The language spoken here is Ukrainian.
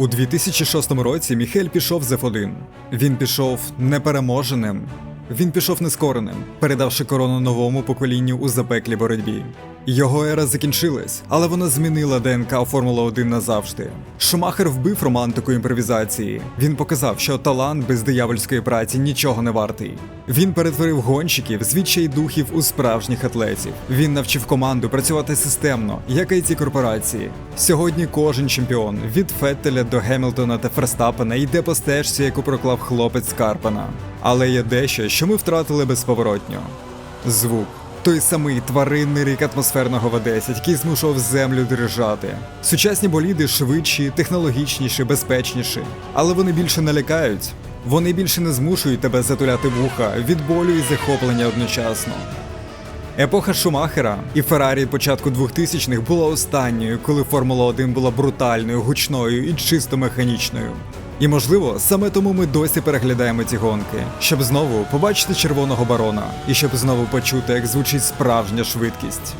У 2006 році Міхель пішов з F1. Він пішов непереможеним. Він пішов нескореним, передавши корону новому поколінню у запеклій боротьбі. Його ера закінчилась, але вона змінила ДНК Формула 1 назавжди. Шумахер вбив романтику імпровізації. Він показав, що талант без диявольської праці нічого не вартий. Він перетворив гонщиків з відчай духів у справжніх атлетів. Він навчив команду працювати системно, як і ці корпорації. Сьогодні кожен чемпіон від Феттеля до Гемілтона та Ферстапена йде по стежці, яку проклав хлопець Карпена. Але є дещо, що ми втратили безповоротньо. Звук. Той самий тваринний рік атмосферного В10, який змушував землю дрижати. Сучасні боліди швидші, технологічніші, безпечніші. Але вони більше не лякають. Вони більше не змушують тебе затуляти вуха від болю і захоплення одночасно. Епоха Шумахера і Феррарі початку 2000-х була останньою, коли Формула 1 була брутальною, гучною і чисто механічною. І можливо, саме тому ми досі переглядаємо ці гонки, щоб знову побачити червоного барона і щоб знову почути, як звучить справжня швидкість.